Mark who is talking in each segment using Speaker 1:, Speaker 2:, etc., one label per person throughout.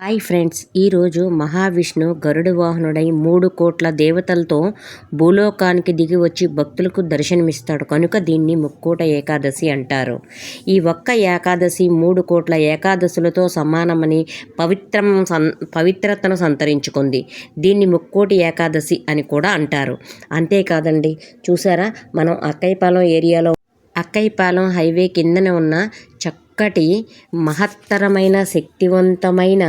Speaker 1: Hi friends ఈరోజు మహావిష్ణు గరుడ వాహనుడై మూడు కోట్ల దేవతలతో భూలోకానికి దిగి వచ్చి భక్తులకు దర్శనమిస్తాడు. కనుక దీన్ని ముక్కోట ఏకాదశి అంటారు. ఈ ఒక్క ఏకాదశి మూడు కోట్ల ఏకాదశులతో సమానమని పవిత్రం సన్ పవిత్రతను సంతరించుకుంది. దీన్ని ముక్కోటి ఏకాదశి అని కూడా అంటారు. అంతేకాదండి చూసారా? మనం అక్కైపాలెం ఏరియాలో అక్కైపాలెం హైవే కిందనే ఉన్న ఒక్కటి మహత్తరమైన శక్తివంతమైన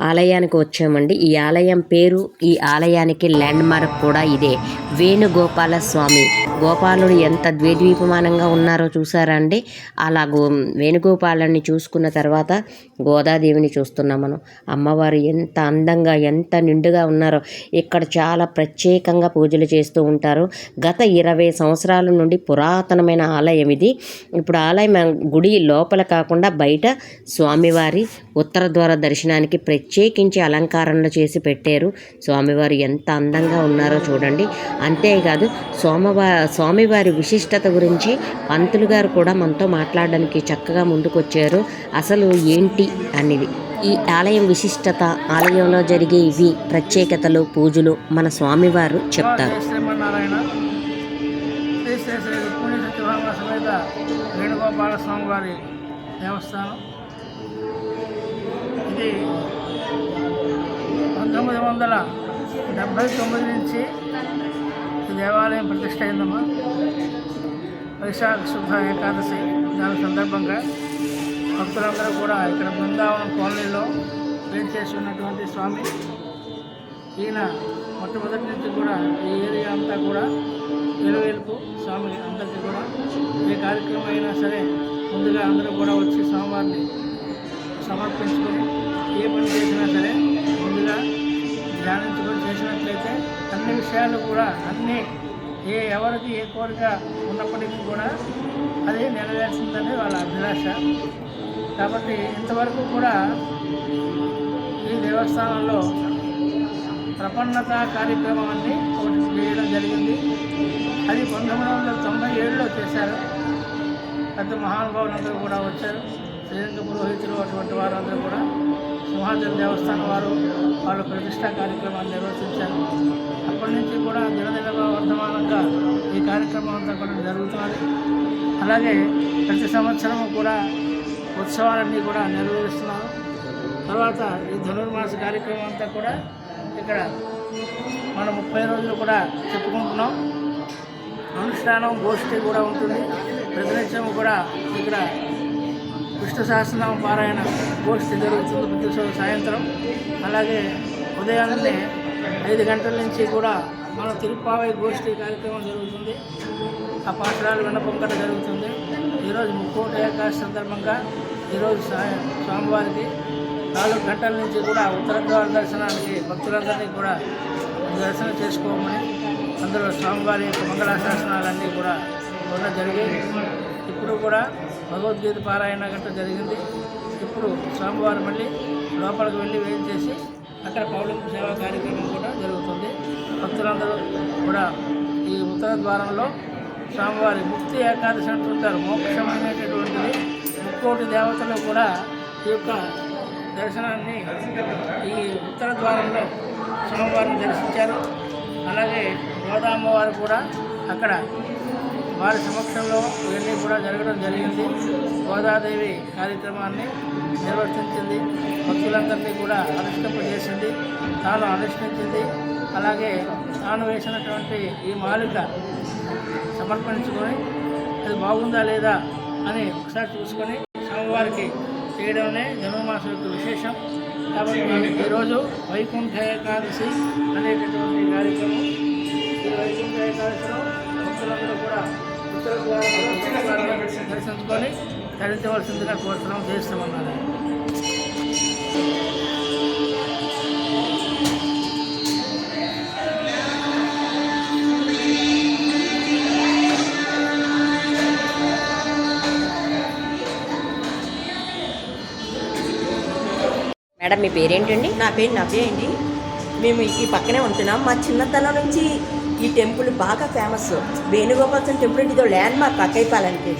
Speaker 1: ఆలయానికి వచ్చామండి. ఈ ఆలయం పేరు ఈ ఆలయానికి ల్యాండ్ మార్క్ కూడా ఇదే. వేణుగోపాల స్వామి గోపాలుడు ఎంత ద్వేద్వీపమానంగా ఉన్నారో చూసారా అండి? అలా గో వేణుగోపాలని చూసుకున్న తర్వాత గోదాదేవిని చూస్తున్నాం మనం. అమ్మవారు ఎంత అందంగా ఎంత నిండుగా ఉన్నారో. ఇక్కడ చాలా ప్రత్యేకంగా పూజలు చేస్తూ ఉంటారు. గత ఇరవై సంవత్సరాల నుండి పురాతనమైన ఆలయం ఇది. ఇప్పుడు ఆలయం గుడి లోపల కాకుండా బయట స్వామివారి ఉత్తర ద్వార దర్శనానికి ప్రత్యేకించి అలంకరణలు చేసి పెట్టారు. స్వామివారు ఎంత అందంగా ఉన్నారో చూడండి. అంతేకాదు సోమవా స్వామివారి విశిష్టత గురించి పంతులు గారు కూడా మనతో మాట్లాడడానికి చక్కగా ముందుకొచ్చారు. అసలు ఏంటి అనేది ఈ ఆలయం విశిష్టత ఆలయంలో జరిగే ఇవి ప్రత్యేకతలు పూజలు మన స్వామివారు చెప్తారు.
Speaker 2: వేణుగోపాల స్వామి వారి దేవస్థానం. ఇది పంతొమ్మిది వందల డెబ్భై తొమ్మిది నుంచి ఈ దేవాలయం ప్రతిష్ట అయిందమ్మా. వైశాఖ శుద్ధ ఏకాదశి దాని సందర్భంగా భక్తులందరూ కూడా ఇక్కడ బృందావనం కాలనీలో చేసి ఉన్నటువంటి స్వామి ఈయన మొట్టమొదటి నుంచి కూడా ఈ ఏరియా అంతా కూడా నిలవేలుపు స్వామి అందరికీ కూడా ఏ కార్యక్రమం అయినా సరే ముందుగా అందరూ కూడా వచ్చి స్వామివారిని సమర్పించుకొని ఏ పని చేసినా సరే ముందుగా ధ్యానించుకొని చేసినట్లయితే అన్ని విషయాలు కూడా అన్నీ ఏ ఎవరికి ఏ కోరిక ఉన్నప్పటికీ కూడా అది నెరవేర్చిందని వాళ్ళ అభిలాష. కాబట్టి ఇంతవరకు కూడా ఈ దేవస్థానంలో ప్రపన్నత కార్యక్రమాన్ని ఒకటి చేయడం జరిగింది. అది పంతొమ్మిది వందల తొంభై ఏడులో చేశారు. పెద్ద మహానుభావులందరూ కూడా వచ్చారు. శ్రీరంగ పురోహితులు అటువంటి వారందరూ కూడా సింహాచల దేవస్థానం వారు వాళ్ళ ప్రతిష్టా కార్యక్రమాన్ని నిర్వర్తించారు అప్పటి నుంచి కూడా దినదినగా వర్ధమానంగా ఈ కార్యక్రమం అంతా కూడా జరుగుతున్నది. అలాగే ప్రతి సంవత్సరము కూడా ఉత్సవాలన్నీ కూడా నిర్వహిస్తున్నారు. తర్వాత ఈ ధనుర్మాస కార్యక్రమం అంతా కూడా ఇక్కడ మనం ముప్పై రోజులు కూడా చెప్పుకుంటున్నాం. అనుష్ఠానం గోష్ఠి కూడా ఉంటుంది. ప్రతినిత్యం కూడా ఇక్కడ విష్ణు సహస్రనామ పారాయణ గోష్ఠి జరుగుతుంది. ప్రతి సాయంత్రం. అలాగే ఉదయాన్నే ఐదు గంటల నుంచి కూడా మన తిరుపావై గోష్ఠి కార్యక్రమం జరుగుతుంది. ఆ పాఠశాలలు విన్నపంకట జరుగుతుంది. ఈరోజు ముక్కోట ఏకాశ సందర్భంగా ఈరోజు సాయం స్వామివారికి నాలుగు గంటల నుంచి కూడా ఉత్తరద్వార దర్శనానికి భక్తులందరినీ కూడా దర్శనం చేసుకోమని అందులో స్వామివారి యొక్క మంగళాశాసనాలన్నీ కూడా వల్ల జరిగాయి ఇప్పుడు కూడా భగవద్గీత పారాయణ గట్ట జరిగింది. ఇప్పుడు స్వామివారు మళ్ళీ లోపలికి వెళ్ళి వేయం చేసి అక్కడ పౌలింపు సేవా కార్యక్రమం కూడా జరుగుతుంది. భక్తులందరూ కూడా ఈ ఉత్తర ద్వారంలో స్వామివారి ముక్తి ఏకాదశి అంటుంటారు. మోక్షమైనటువంటిది ముక్కోటి దేవతలు కూడా ఈ యొక్క దర్శనాన్ని ఈ ఉత్తర ద్వారంలో స్వామివారిని దర్శించారు. అలాగే గోదామ్మవారు కూడా అక్కడ వారి సమక్షంలో ఇవన్నీ కూడా జరగడం జరిగింది. గోదాదేవి కార్యక్రమాన్ని నిర్వర్తించింది. భక్తులందరినీ కూడా అనుష్ఠింపజేసింది తాను అనుష్ఠించింది అలాగే తాను వేసినటువంటి ఈ మాలిక సమర్పించుకొని అది బాగుందా లేదా అని ఒకసారి చూసుకొని స్వామివారికి చేయడమే జన్మమాసం యొక్క విశేషం. కాబట్టి ఈరోజు వైకుంఠ ఏకాదశి అనేటటువంటి కార్యక్రమం. ఈ వైకుంఠ ఏకాదశిలో భక్తులందరూ దర్శించుకొని ధరించవలసిందిగా కోరుతున్నాం చేస్తామన్నారు
Speaker 1: మేడం మీ పేరేంటండి?
Speaker 3: నా పేరు నవ్య అండి. మేము ఈ పక్కనే ఉంటున్నాం. మా చిన్నతనం నుంచి ఈ టెంపుల్ బాగా ఫేమస్. వేణుగోపాల స్వామి టెంపుల్ అంటే ఇదో ల్యాండ్ మార్క్ అక్కైపాలనికి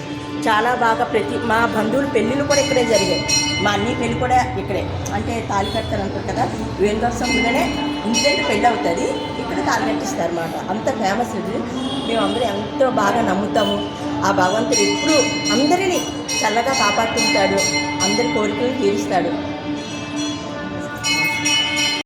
Speaker 3: చాలా బాగా ప్రతి మా బంధువుల పెళ్ళిళ్ళు కూడా ఇక్కడే జరిగాయి. మా అన్ని పెళ్ళి కూడా ఇక్కడే. అంటే తాళి కడతారు అంటారు కదా వేణుగోత్సవంలోనే ఇంటింటి పెళ్ళి అవుతుంది. ఇక్కడ తాళి కట్టిస్తారు అన్నమాట అంత ఫేమస్ ఇది. మేమందరం ఎంతో బాగా నమ్ముతాము. ఆ భగవంతుడు ఎప్పుడు అందరినీ చల్లగా కాపాడుతుంటాడు అందరి కోరికలు తీరుస్తాడు.